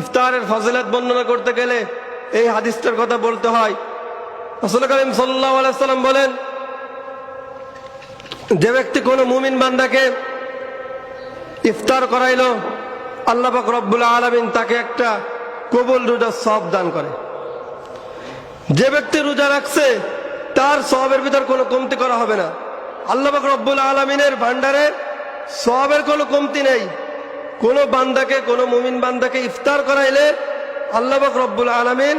ইফতারের ফজিলত বর্ণনা করতে গেলে এই হাদিসটার কথা বলতে হয়। রসুল করিম সাল্লাহ আলাইসাল্লাম বলেন, যে ব্যক্তি কোনো মুমিন বান্দাকে ইফতার করাইল, আল্লাহ পাক রব্বুল আলমিন তাকে একটা কবুল রোজার সব দান করে। যে ব্যক্তি রোজা রাখছে, তার সবের ভিতর কোনো কমতি করা হবে না। আল্লাহ রব্বুল আলমিনের ভান্ডারে সবের কোনো কমতি নেই। কোনো বান্দাকে, কোনো মুমিন বান্দাকে ইফতার করাইলে আল্লাহ রব্বুল আলমিন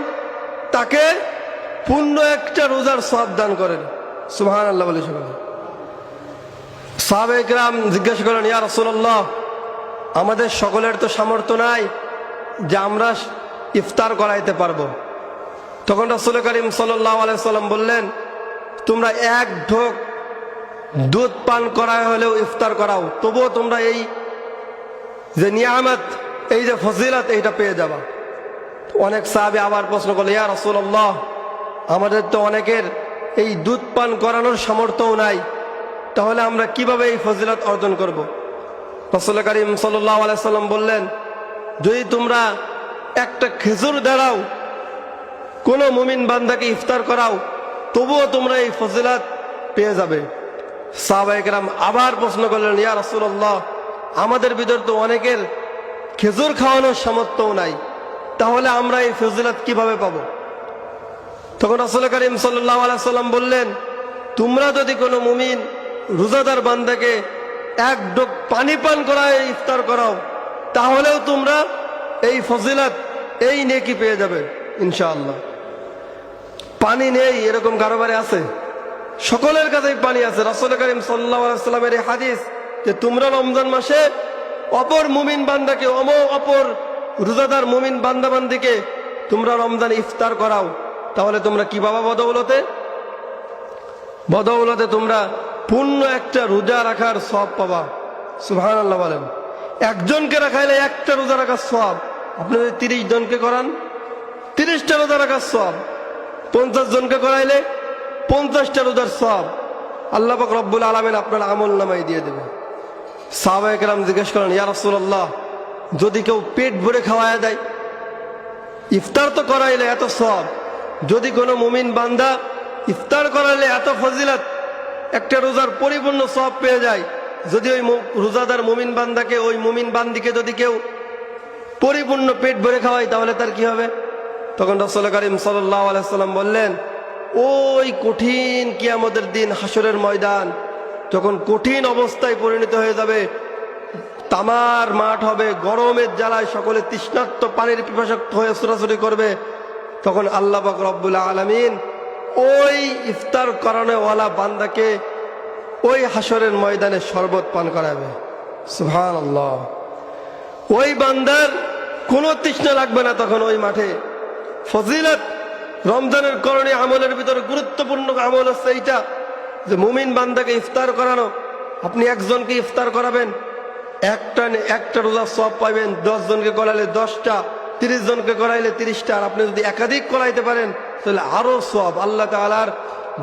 তাকে পূর্ণ একটা রোজার সব দান করেন। সুহান আল্লাহ বলে শুনুন। সাহাবেকরাম জিজ্ঞাসা করেন ইয়া রসুল্লাহ আমাদের সকলের তো সামর্থ্য নাই যে আমরা ইফতার করাইতে পারব। তখন রসুল করিম সাল্লাহ বললেন, তোমরা এক ঢোক দুধ পান করা হলেও ইফতার করাও, তবুও তোমরা এই যে নিয়ামত, এই যে ফজিলত, এইটা পেয়ে যাবা। অনেক সাহাবে আবার প্রশ্ন করল, ইয়া রসুল্লাহ আমাদের তো অনেকের এই দুধ পান করানোর সামর্থ্যও নাই। তাহলে আমরা কীভাবে এই ফজিলত অর্জন করব? রসুল করিম সাল্লাহ আলাইসাল্লাম বললেন, যদি তোমরা একটা খেজুর দাঁড়াও, কোনো মুমিন বান্দাকে ইফতার করাও, তবুও তোমরা এই ফজিলাত পেয়ে যাবে। সাহবাইকরাম আবার প্রশ্ন করলেন, ইয়া রসুল্লাহ আমাদের ভিতর তো অনেকের খেজুর খাওয়ানোর সামর্থ্যও নাই। তাহলে আমরা এই ফজিলাত কীভাবে পাবো? তখন আসল করিম সাল্লাহ সাল্লাম বললেন, তোমরা যদি কোনো মুমিন রোজাদার বান্দাকে এক ডোক পানি পান করায় ইফতার করাও, তাহলেও তোমরা এই ফজিলাত এই নেকি পেয়ে যাবে, ইনশাআল্লাহ। পানি নেই, এরকম কারোবারে আছে? সকলের কাছেই পানি আছে। রসুল করিম সাল্লামের এই হাদিস যে তোমরা রমজান মাসে অপর মুমিন বান্দাকে, অম, অপর রোজাদার মুমিন বান্দা বান্দিকে তোমরা রমজান ইফতার করাও। তাহলে তোমরা কি বাবা বদৌলতে? বদৌলতে তোমরা পূর্ণ একটা রোজা রাখার সব পাবা। সুহান আল্লাহ বলেন। একজনকে রাখাইলে একটা রোজা রাখার সব আপনি যদি তিরিশ জনকে করান, তিরিশটা রোজা রাখার সব পঞ্চাশ জনকে করাইলে পঞ্চাশটা রোজার সব আল্লাহ রব্বুল আলমেন আপনার আমল নামাই দিয়ে দেবে। সাহবাহাম জিজ্ঞেস করেন, ইয়া রসুল্লাহ যদি কেউ পেট ভরে খাওয়ায় দেয়, ইফতার তো করাইলে এত সব যদি কোনো মুমিন বান্দা ইফতার করাইলে এত ফজিলত, একটা রোজার পরিপূর্ণ সব পেয়ে যায়, যদি ওই রোজাদার মুমিন বান্দাকে, ওই মুমিন বান্দিকে যদি কেউ পরিপূর্ণ পেট ভরে খাওয়াই তাহলে তার কি হবে? তখন রসল করিম সাল্লাহ আলাইসাল্লাম বললেন, ওই কঠিন কিয়ামতের দিন হাসরের ময়দান যখন কঠিন অবস্থায় পরিণত হয়ে যাবে, তামার মাঠ হবে, গরমের জ্বালায় সকলে তৃষ্ণার্ত পানির পিপাসক্ত হয়ে ছোটাছুটি করবে, তখন আল্লাহ পাক রব্বুল আলমিন ওই ইফতার করানোওয়ালা বান্দাকে ওই হাসরের ময়দানে শরবত পান করাবে। সুহান আল্লাহ ওই বান্দার কোনো তৃষ্ণা লাগবে না তখন ওই মাঠে। ফজিলত রমজানের করণীয় আমলের ভিতরে গুরুত্বপূর্ণ আমল হচ্ছে এইটা। যে মুমিন বান্দাকে ইফতার করানো, আপনি একজনকে ইফতার করাবেন, একটা একটা রোজা সব পাইবেন, দশ জনকে করাইলে দশটা, তিরিশ জনকে করাইলে তিরিশটা, আর আপনি যদি একাধিক করাইতে পারেন, তাহলে আরও সব আল্লাহ তালার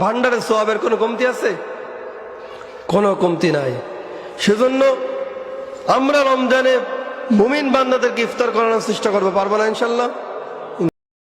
ভান্ডারের সবের কোনো কমতি আছে? কোনো কমতি নাই। সেজন্য আমরা রমজানে মুমিন বান্দাদেরকে ইফতার করানোর চেষ্টা করব, পারব না ইনশাল্লাহ?